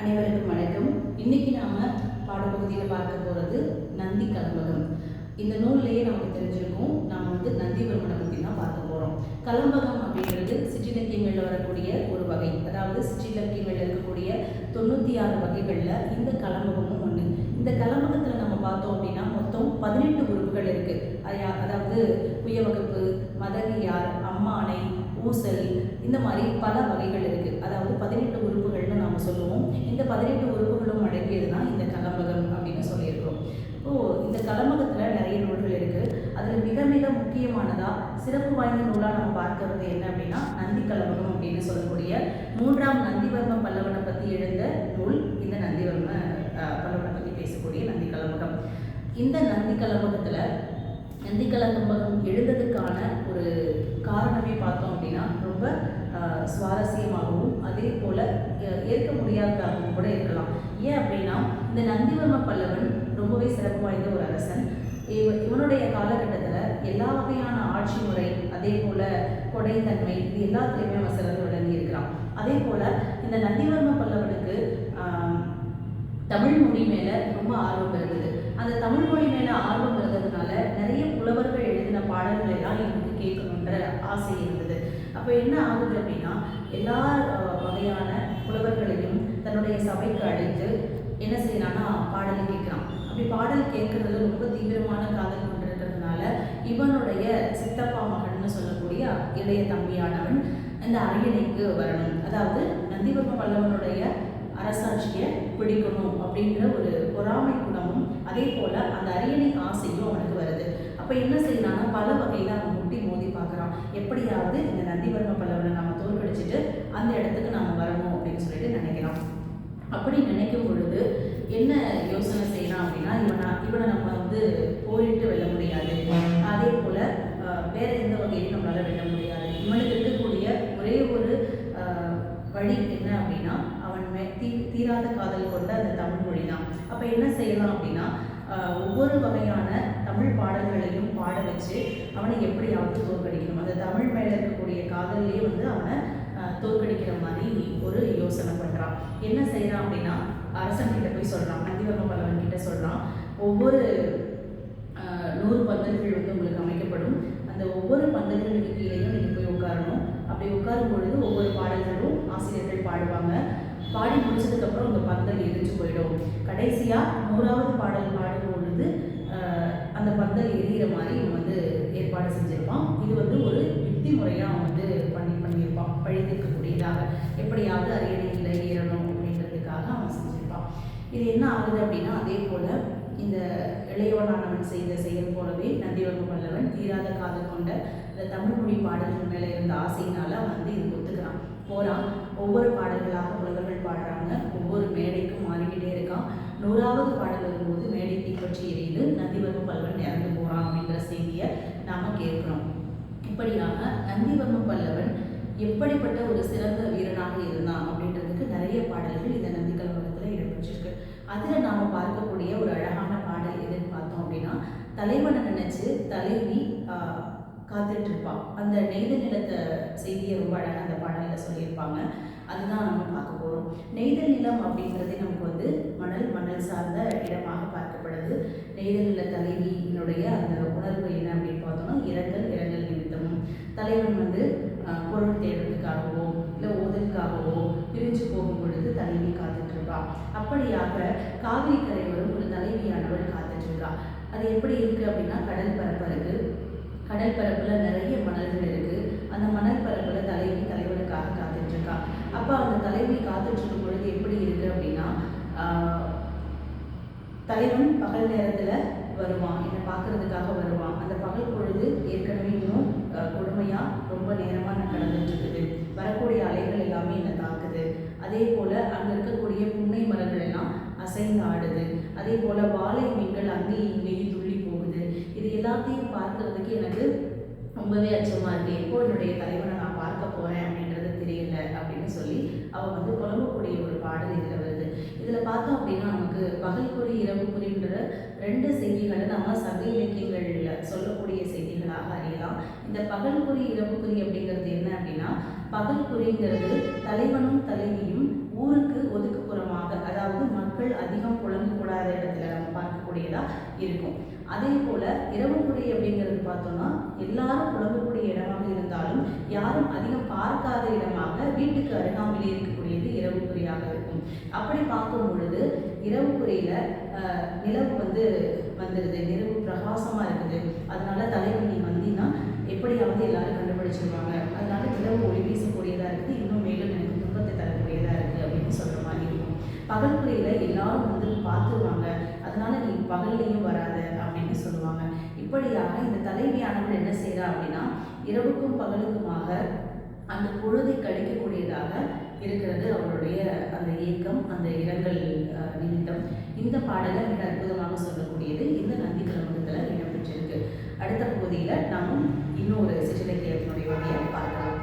அனைவருக்கும் வணக்கம். இன்னைக்கு நாம பாடப்பகுதியில் பார்க்க போகிறது நந்தி கலம்பகம். இந்த நூல்லையே நமக்கு தெரிஞ்சிருக்கும். நாம வந்து நந்திவர்மனை பற்றி தான் பார்க்க போகிறோம் கலம்பகம் அப்படிங்கிறது சிற்றிலக்கியங்களில் வரக்கூடிய ஒரு வகை. அதாவது சிற்றிலக்கியங்களில் இருக்கக்கூடிய தொண்ணூற்றி ஆறு வகைகளில் இந்த கலம்பகமும் ஒன்று இந்த கலம்பகத்தில் நம்ம பார்த்தோம் அப்படின்னா மொத்தம் பதினெட்டு உறுப்புகள் இருக்குது அதாவது உயவகுப்பு மதகியார் யார் ஊசல் இந்த மாதிரி பல வகைகள் இருக்குது அதாவது பதினெட்டு உறுப்புகள்னு நாம் சொல்லுவோம். இந்த பதினெட்டு உறுப்புகளும் அடங்கியது தான் இந்த கலம்பகம் அப்படின்னு சொல்லியிருக்கிறோம். இப்போது இந்த கலம்பகத்தில் நிறைய நூல்கள் இருக்குது அதில் மிக மிக முக்கியமானதாக சிறப்பு வாய்ந்த நூலாக நம்ம பார்க்கறது என்ன அப்படின்னா நந்தி கலம்பகம் அப்படின்னு சொல்லக்கூடிய மூன்றாம் நந்திவர்ம பல்லவனை பற்றி எழுந்த நூல் இந்த நந்திவர்ம பல்லவனை பற்றி பேசக்கூடிய நந்தி கலம்பகம். இந்த நந்தி கலம்பகத்தில் நந்தி கலம்பகம் ஒரு காரணமே பார்த்தோம் அப்படின்னா ரொம்ப சுவாரஸ்யமாகவும் அதே போல் ஏற்க முடியாததாகவும் கூட இருக்கலாம். ஏன் அப்படின்னா இந்த நந்திவர்ம பல்லவன் ரொம்பவே சிறப்பு வாய்ந்த ஒரு அரசன். இவ இவனுடைய காலகட்டத்தில் எல்லா வகையான ஆட்சி முறை அதே போல் கொடைத்தன்மை இது எல்லாத்துலேயுமே அவன் சிறந்து விளங்கி இருக்கிறான். அதே போல் இந்த நந்திவர்ம பல்லவனுக்கு தமிழ் மொழி மேலே ரொம்ப ஆர்வம் இருந்தது. அந்த தமிழ் மொழி மேலே ஆர்வம் இருந்ததுனால பாடல்கள் எல்லாம் எனக்கு கேட்கணுன்ற ஆசை இருந்தது. அப்போ என்ன ஆகுது அப்படின்னா எல்லா வகையான புலவர்களையும் தன்னுடைய சபைக்கு அழைத்து என்ன செய்யலான்னா பாடலை கேட்குறான். அப்படி பாடல் கேட்கறது ரொம்ப தீவிரமான காதல் கொண்டிருக்கிறதுனால இவனுடைய சித்தப்பா மகன்னு சொல்லக்கூடிய இளைய தம்பியானவன் இந்த அரியணைக்கு வரணும். அதாவது நந்திவர்ம பல்லவனுடைய அரசாட்சியை பிடிக்கணும் அப்படிங்கிற ஒரு பொறாமை குணமும் அதே போல் அந்த அரியணை ஆசையும் அவனுக்கு வருது. அப்போ என்ன செய்யலாம்னா பல வகையில் அவன் முட்டி மோதி பார்க்குறான். எப்படியாவது இந்த நந்திவர்ம பல்லவனை நம்ம தோற்கடிச்சிட்டு அந்த இடத்துக்கு நம்ம வரணும் அப்படின்னு சொல்லிட்டு நினைக்கிறான். அப்படி நினைக்கும் பொழுது என்ன யோசனை செய்யலாம் அப்படின்னா இவனை இவனை நம்ம வந்து போரிட்டு வெல்ல முடியாது. அதே போல் வேற எந்த வகையிலும் நம்மளால் வெல்ல முடியாது. இவனுக்கு இருக்கக்கூடிய ஒரே ஒரு வழி என்ன அப்படின்னா அவன் மே தீ தீராத காதல் கொண்ட அந்த தமிழ் மொழி தான் அப்போ என்ன செய்யலாம் அப்படின்னா ஒவ்வொரு வகையான தமிழ் பாடல்களையும் பாட வச்சு அவனை எப்படியாவது தோற்கடிக்கணும்? அந்த தமிழ் மேலே இருக்கக்கூடிய காதல்லையே வந்து அவனை தோற்கடிக்கிற மாதிரி ஒரு யோசனை பண்ணுறான் என்ன செய்கிறான் அப்படின்னா அரசன் கிட்ட போய் சொல்கிறான் நந்திவர்ம பல்லவன் கிட்ட சொல்கிறான் ஒவ்வொரு நூறு பந்தல்கள் வந்து உங்களுக்கு அமைக்கப்படும். அந்த ஒவ்வொரு பந்தல்களுக்கு கீழேயும் நீங்கள் போய் உட்காரணும். அப்படி உட்காரும் பொழுது ஒவ்வொரு பாடல்களும் ஆசிரியர்கள் பாடுவாங்க. பாடி முடிச்சதுக்கப்புறம் உங்கள் பந்தல் எரிஞ்சு போயிடும். கடைசியாக நூறாவது பாடல் பாடும் பொழுது அந்த பந்தல் எரியிற மாதிரி இவன் வந்து ஏற்பாடு செஞ்சிருப்பான். இது வந்து ஒரு யுக்தி முறையாக அவன் வந்து பண்ணி பண்ணியிருப்பான். பழித்திருக்கக்கூடியதாக. எப்படியாவது அரியணையில் ஏறணும் அப்படின்றதுக்காக அவன் செஞ்சிருப்பான். இது என்ன ஆகுது அப்படின்னா அதே போல் இந்த இளையவனானவன் செய்த செயல் போலவே நந்திவர்ம பல்லவன் தீராத காதல் கொண்ட இந்த தமிழ் மொழி பாடல்கள் மேலே இருந்த ஆசையினால அவன் வந்து இது ஒத்துக்கிறான். போகிறான் ஒவ்வொரு பாடல்களாக புலவர்கள் பாடுறாங்க. ஒவ்வொரு மேடைக்கும் இருக்கான் நூறாவது பாடல் வரும்போது மேடை தீப்பற்றி எரியுது நந்திவர்ம பல்லவன் இறந்து போகிறான் அப்படிங்கிற செய்தியை நாம் கேட்குறோம். இப்படியாக நந்திவர்ம பல்லவன் எப்படிப்பட்ட ஒரு சிறந்த வீரனாக இருந்தான் அப்படின்றதுக்கு நிறைய பாடல்கள் இந்த நந்தி கலவரத்தில் இடம்பெற்றிருக்கு. அதில் நாம் பார்க்கக்கூடிய ஒரு அழகான பாடல் எதுன்னு பார்த்தோம் அப்படின்னா தலைவனை நினைச்சு தலைவி காத்துட்டு இருப்பான் அந்த நெய்த நிலத்தை செய்தியை ரொம்ப அழகாக அந்த பாடலில் சொல்லியிருப்பாங்க. அதுதான் நம்ம பார்க்க போகிறோம் நெய்தல் நிலம் அப்படிங்கிறதே நமக்கு வந்து மணல் மணல் சார்ந்த இடமாக பார்க்கப்படுது. நெய்தல் நில தலைவியினுடைய அந்த உணர்வு என்ன அப்படின்னு பார்த்தோம்னா இரங்கல் இரங்கல் நிமித்தமும். தலைவன் வந்து பொருள் தேடுறதுக்காகவோ இல்லை ஓதலுக்காகவோ பிரிஞ்சு போகும் பொழுது தலைவி காத்துட்ருப்பா. அப்படியாக காவிரி கரையோரம் ஒரு தலைவியானவள் காத்துட்ருக்கா. அது எப்படி இருக்குது அப்படின்னா கடல் பரப்பு இருக்குது கடல் பரப்பில் நிறைய மணல்கள் இருக்குது அந்த மணல் பரப்புல தலைவி தலைவனுக்காக காத்துட்டு இருக்கா அப்ப அந்த தலைவி காத்துட்டு இருக்கும் பொழுது எப்படி இருக்கு அப்படின்னா தலைவன் பகல் நேரத்துல வருவான். என்னை பார்க்கறதுக்காக வருவான். அந்த பகல் பொழுது ஏற்கனவே இன்னும் கொடுமையா ரொம்ப நேரமா நான் கடந்துட்டுருக்குது வரக்கூடிய அலைகள் எல்லாமே என்னை தாக்குது. அதே போல அங்க இருக்கக்கூடிய புன்னை மரங்கள் எல்லாம் அசைந்து ஆடுது. அதே போல வாழை மீன்கள் அங்கேயும் இங்கேயும் துள்ளி போகுது. இது எல்லாத்தையும் பார்க்கறதுக்கு எனக்கு ரொம்பவே அச்சமா இருக்கு. எப்போ என்னுடைய தலைவனை நான் பார்க்க போறேன் அப்படின்றது தெரியல அப்படின்னு சொல்லி அவ வந்து புலம்பக்கூடிய ஒரு பாடல் இதில் வருது. இதில் பார்த்தோம் அப்படின்னா நமக்கு பகல்குறி இரவுக்குறின்ற ரெண்டு செய்திகளை நம்ம சக இலக்கியங்களில் சொல்லக்கூடிய செய்திகளாக அறியலாம். இந்த பகல்குறி குறி அப்படிங்கிறது என்ன அப்படின்னா பகல்குறிங்கிறது தலைவனும் தலைவியும் ஊருக்கு ஒதுக்குப்புறமாக மக்கள் அதிகம் புலங்கக்கூடாத இடத்துல நம்ம பார்க்கக்கூடியதாக இருக்கும். அதே போல இரவுக்குடி அப்படிங்கிறது பார்த்தோம்னா எல்லாரும் புலம்பக்கூடிய இடமாக இருந்தாலும் யாரும் அதிகம் பார்க்காத இடமாக வீட்டுக்கு அருகாமையில் இருக்கக்கூடியது இரவுக்குறியாக இருக்கும். அப்படி பார்க்கும் பொழுது இரவுக்குறியில நிலவு வந்து வந்துடுது நிலவு பிரகாசமா இருக்குது. அதனால தலைவன் நீ வந்தீங்கன்னா எப்படியாவது எல்லாரும் கண்டுபிடிச்சிருவாங்க. அதனால நிலவு ஒளி வீசக்கூடியதா இருக்குது இன்னும் மேலும் எனக்கு துன்பத்தை தரக்கூடியதா இருக்கு அப்படின்னு சொல்ற மாதிரி இருக்கும். பகல்குறையில் எல்லாரும் வந்து பார்த்துருவாங்க. அதனால நீ பகல்லையும் வராத அப்படின்னு சொல்லுவாங்க இப்படியாக இந்த தலைவியானவள் என்ன செய்றா அப்படின்னா இரவுக்கும் பகலுக்குமாக அந்த பொழுதை கழிக்கக்கூடியதாக இருக்கிறது அவருடைய அந்த ஏக்கம் அந்த இரங்கல் நிமித்தம். இந்த பாடலை மிக அற்புதமாக சொல்லக்கூடியது இந்த நந்தி கிழமகத்தில் இடம்பெற்றிருக்கு. அடுத்த பகுதியில் நாம் இன்னொரு சிற்றிலக்கியத்தினுடைய வகையை பார்க்கலாம்.